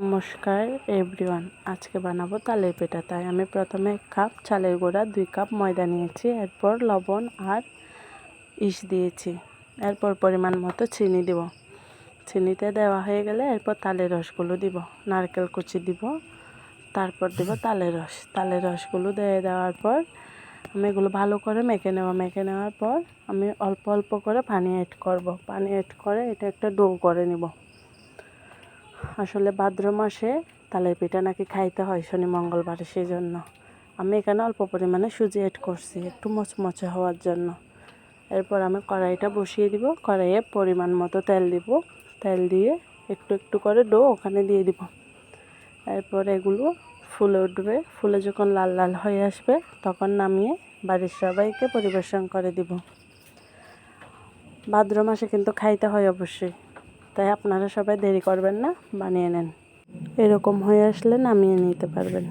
নমস্কার এভরিওয়ান আজকে বানাবো তালের পিঠা তাই আমি প্রথমে এক কাপ, চালের গুঁড়া, দুই কাপ ময়দা নিয়েছি। এরপর লবণ আর ইস দিয়েছি। এরপর পরিমাণ মতো চিনি দিব। চিনিতে দেওয়া হয়ে গেলে এরপর তালের রসগুলো দিব। নারকেল কুচি দিব। তারপর দিব তালের রস। তালের রসগুলো দিয়ে দেওয়ার পর আমি এগুলো ভালো করে মেখে নেওয়া মেখে নেওয়ার পর আমি অল্প অল্প করে পানি অ্যাড করব। পানি অ্যাড করে এটা একটা ডো করে নিব। আসলে ভাদ্র মাসে তালের পিঠা নাকি খাইতে হয় শনি মঙ্গলবারে সেই জন্য আমি এখানে অল্প পরিমাণে সুজি অ্যাড করছি, একটু মচমচে হওয়ার জন্য। এরপর আমি কড়াইটা বসিয়ে দিব, কড়াইয়ে পরিমাণ মতো তেল দিব। তেল দিয়ে একটু একটু করে ডো, ওখানে দিয়ে দিব। এরপর এগুলো ফুলে উঠবে। ফুলে যখন লাল লাল হয়ে আসবে, তখন নামিয়ে বাড়ির সবাইকে পরিবেশন করে দিব। ভাদ্র মাসে কিন্তু খাইতে হয় অবশ্যই। তাই আপনারা সবাই দেরি করবেন না বানিয়ে নেন। এরকম হয়ে আসলে নামিয়ে নিতে পারবেন।